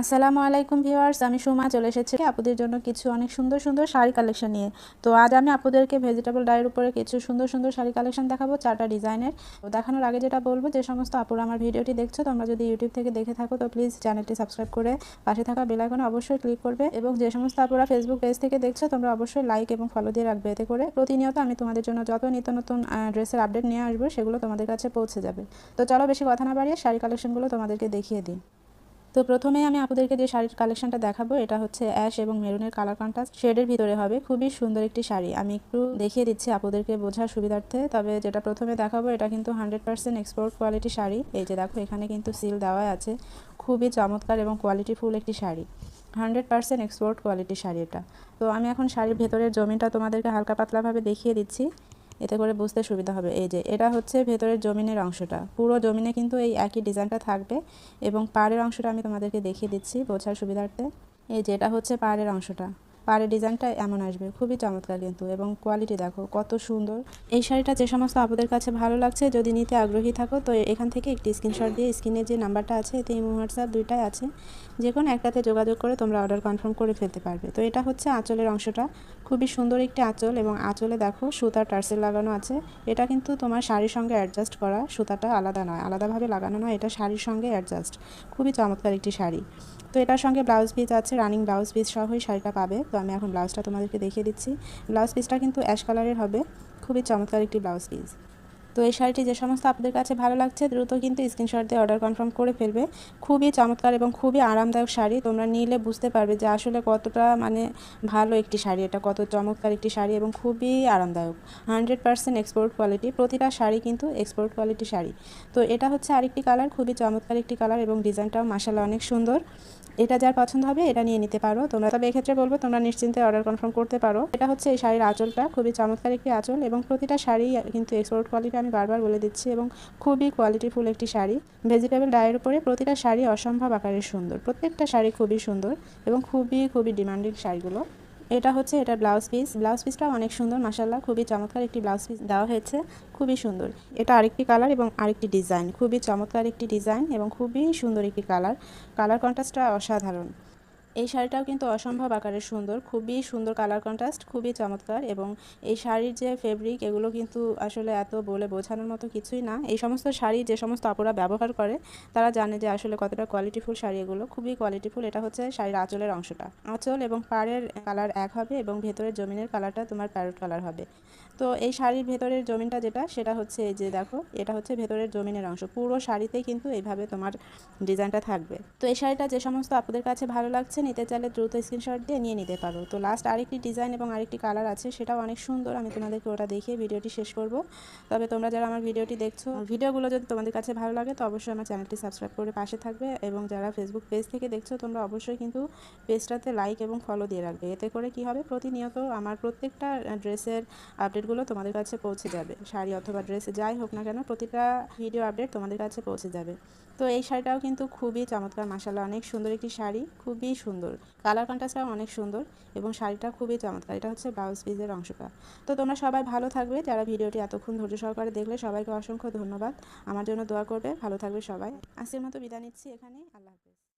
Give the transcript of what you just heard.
আসসালামু আলাইকুম ভিউয়ার্স, আমি সুমা চলে এসেছি আপুদের জন্য কিছু অনেক সুন্দর সুন্দর শাড়ি কালেকশন নিয়ে। তো আজ আমি আপুদেরকে ভেজিটেবল ডায়ের উপরে কিছু সুন্দর সুন্দর শাড়ি কালেকশন দেখাবো চারটা ডিজাইনের। তো দেখানোর আগে যেটা বলব, যে সমস্ত আপুরা আমার ভিডিওটি দেখছ, তোমরা যদি ইউটিউব থেকে দেখে থাকো, তো প্লিজ চ্যানেলটি সাবস্ক্রাইব করে পাশে থাকা বেল আইকনে অবশ্যই ক্লিক করবে এবং যে সমস্ত আপুরা ফেসবুক পেজ থেকে দেখছ, তোমরা অবশ্যই লাইক এবং ফলো দিয়ে রাখবে। এতে করে প্রতিনিয়ত আমি তোমাদের জন্য যত নিত্য নতুন ড্রেসের আপডেট নিয়ে আসব, সেগুলো তোমাদের কাছে পৌঁছে যাবে। তো চলো বেশি কথা না বাড়িয়ে শাড়ি কালেকশনগুলো তোমাদেরকে দেখিয়ে দিই। তো প্রথমে আমি আপনাদেরকে যে শাড়ির কালেকশনটা দেখাবো, এটা হচ্ছে অ্যাশ এবং মেরুনের কালার কন্ট্রাস্ট শেডের ভিতরে হবে খুবই সুন্দর একটি শাড়ি। আমি একটু দেখিয়ে দিচ্ছি আপনাদেরকে বোঝার সুবিধার্থে, তবে যেটা প্রথমে দেখাবো, এটা কিন্তু hundred percent export quality sari. এই যে দেখো, এখানে কিন্তু সিল দেওয়া আছে। খুবই চমৎকার এবং কোয়ালিটিফুল একটি sari. Hundred percent export quality sari এটা। তো আমি এখন শাড়ির ভেতরের জমিটা তোমাদেরকে হালকা পাতলাভাবে দেখিয়ে দিচ্ছি। এতে করে বুঝতে সুবিধা হবে। এই যে, এটা হচ্ছে ভেতরের জমিনের অংশটা। পুরো জমিনে কিন্তু এই একই ডিজাইনটা থাকবে এবং পাড়ের অংশটা আমি তোমাদেরকে দেখিয়ে দিচ্ছি বোঝার সুবিধার্থে। এই যে, এটা হচ্ছে পাড়ের অংশটা। পাড়ের ডিজাইনটা এমন আসবে, খুবই চমৎকার কিন্তু এবং কোয়ালিটি দেখো কত সুন্দর। এই শাড়িটা যে সমস্ত আপনাদের কাছে ভালো লাগছে, যদি নিতে আগ্রহী থাকো, তো এখান থেকে একটি স্ক্রিনশট দিয়ে স্ক্রিনে যে নাম্বারটা আছে, এতে ইমো, হোয়াটসঅ্যাপ দুইটাই আছে। যে কোনো একটাতে যোগাযোগ করে তোমরা অর্ডার কনফার্ম করে ফেলতে পারবে। তো এটা হচ্ছে আঁচলের অংশটা। খুবই সুন্দর একটি আঁচল এবং আঁচলে দেখো সুতার টার্সেল লাগানো আছে। এটা কিন্তু তোমার শাড়ির সঙ্গে অ্যাডজাস্ট করা, সুতাটা আলাদা নয়, আলাদাভাবে লাগানো নয়, এটা শাড়ির সঙ্গে অ্যাডজাস্ট খুবই চমৎকার একটি শাড়ি। তো এটার সঙ্গে ব্লাউজ পিস আছে রানিং ব্লাউজ পিস সহই শাড়িটা পাবে। তো আমি এখন ব্লাউজটা তোমাদেরকে দেখিয়ে দিচ্ছি। ব্লাউজ পিসটা কিন্তু অ্যাশ কালারের হবে। খুবই চমৎকার একটি ব্লাউজ পিস। তো এই শাড়িটি যে সমস্ত আপনাদের কাছে ভালো লাগছে, দ্রুত কিন্তু স্ক্রিনশট দিয়ে অর্ডার কনফার্ম করে ফেলবে। খুবই চমৎকার এবং খুবই আরামদায়ক শাড়ি, তোমরা নিলে বুঝতে পারবে যে আসলে কতটা মানে ভালো একটি শাড়ি এটা, কত চমৎকার একটি শাড়ি এবং খুবই আরামদায়ক। হান্ড্রেড পার্সেন্ট এক্সপোর্ট কোয়ালিটি প্রতিটা শাড়ি কিন্তু এক্সপোর্ট কোয়ালিটি শাড়ি। তো এটা হচ্ছে আরেকটি কালার খুবই চমৎকার একটি কালার এবং ডিজাইনটাও মাসাল্লাহ অনেক সুন্দর। এটা যার পছন্দ হবে, এটা নিয়ে নিতে পারো তোমরা। তবে এক্ষেত্রে বলব, তোমরা নিশ্চিন্তে অর্ডার কনফার্ম করতে পারো। এটা হচ্ছে এই শাড়ির আঁচলটা, খুবই চমৎকার একটি আঁচল এবং প্রতিটা শাড়ি কিন্তু এক্সপোর্ট কোয়ালিটি আমি বারবার বলে দিচ্ছি এবং খুবই কোয়ালিটিফুল একটি শাড়ি। ভেজিটেবল ডায়ের উপরে প্রতিটা শাড়ি অসম্ভব আকারের সুন্দর। প্রত্যেকটা শাড়ি খুবই সুন্দর এবং খুবই খুবই ডিমান্ডিং শাড়িগুলো। এটা হচ্ছে, এটা ব্লাউজ পিস ব্লাউজ পিসটাও অনেক সুন্দর মাসাল্লাহ খুবই চমৎকার একটি ব্লাউজ পিস দেওয়া হয়েছে। খুবই সুন্দর। এটা আরেকটি কালার এবং আরেকটি ডিজাইন খুবই চমৎকার একটি ডিজাইন এবং খুবই সুন্দর একটি কালার কালার কন্ট্রাস্টটা অসাধারণ। এই শাড়িটাও কিন্তু অসম্ভব আকারের সুন্দর, খুবই সুন্দর কালার কন্ট্রাস্ট খুবই চমৎকার এবং এই শাড়ির যে ফেব্রিক এগুলো কিন্তু আসলে এত বলে বোঝানোর মতো কিছুই না। এই সমস্ত শাড়ি যে সমস্ত অপরা ব্যবহার করে, তারা জানে যে আসলে কতটা কোয়ালিটিফুল শাড়ি এগুলো, খুবই কোয়ালিটিফুল এটা হচ্ছে শাড়ির আঁচলের অংশটা। আঁচল এবং পাড়ের কালার এক হবে এবং ভেতরের জমিনের কালারটা তোমার প্যারট কালার হবে। তো এই শাড়ির ভেতরের জমিনটা যেটা, সেটা হচ্ছে এই যে দেখো, এটা হচ্ছে ভেতরের জমিনের অংশ। পুরো শাড়িতেই কিন্তু এইভাবে তোমার ডিজাইনটা থাকবে। তো এই শাড়িটা যে সমস্ত আপনাদের কাছে ভালো লাগছে নিতে চাইলে দ্রুত স্ক্রিনশট দিয়ে নিয়ে নিতে পারো। তো লাস্ট আরেকটি ডিজাইন এবং আরেকটি কালার আছে, সেটাও অনেক সুন্দর। আমি তোমাদেরকে ওটা দেখিয়ে ভিডিওটি শেষ করব। তবে তোমরা যারা আমার ভিডিওটি দেখছ ভিডিওগুলো যদি তোমাদের কাছে ভালো লাগে, তো অবশ্যই আমার চ্যানেলটি সাবস্ক্রাইব করে পাশে থাকবে এবং যারা ফেসবুক পেজ থেকে দেখছ, তোমরা অবশ্যই কিন্তু পেজটাতে লাইক এবং ফলো দিয়ে রাখবে। এতে করে কি হবে? প্রতিনিয়ত আমার প্রত্যেকটা ড্রেসের আপডেটগুলো তোমাদের কাছে পৌঁছে যাবে। শাড়ি অথবা ড্রেসে যাই হোক না কেন, প্রতিটা ভিডিও আপডেট তোমাদের কাছে পৌঁছে যাবে। তো এই শাড়িটাও কিন্তু খুবই চমৎকার মাসাল্লাহ অনেক সুন্দর একটি শাড়ি, খুবই সুন্দর কালার কন্ট্রাস্টটা অনেক সুন্দর এবং শাড়িটা খুবই চমৎকার। এটা হচ্ছে ব্লাউজ পিসের অংশটা। তো তোমরা সবাই ভালো থাকবে। যারা ভিডিওটি এতক্ষণ ধৈর্য সহকারে দেখলে, সবাইকে অসংখ্য ধন্যবাদ। আমার জন্য দোয়া করবে। ভালো থাকবে সবাই। আজকের মতো বিদায় নিচ্ছি এখানে আল্লাহ হাফেজ।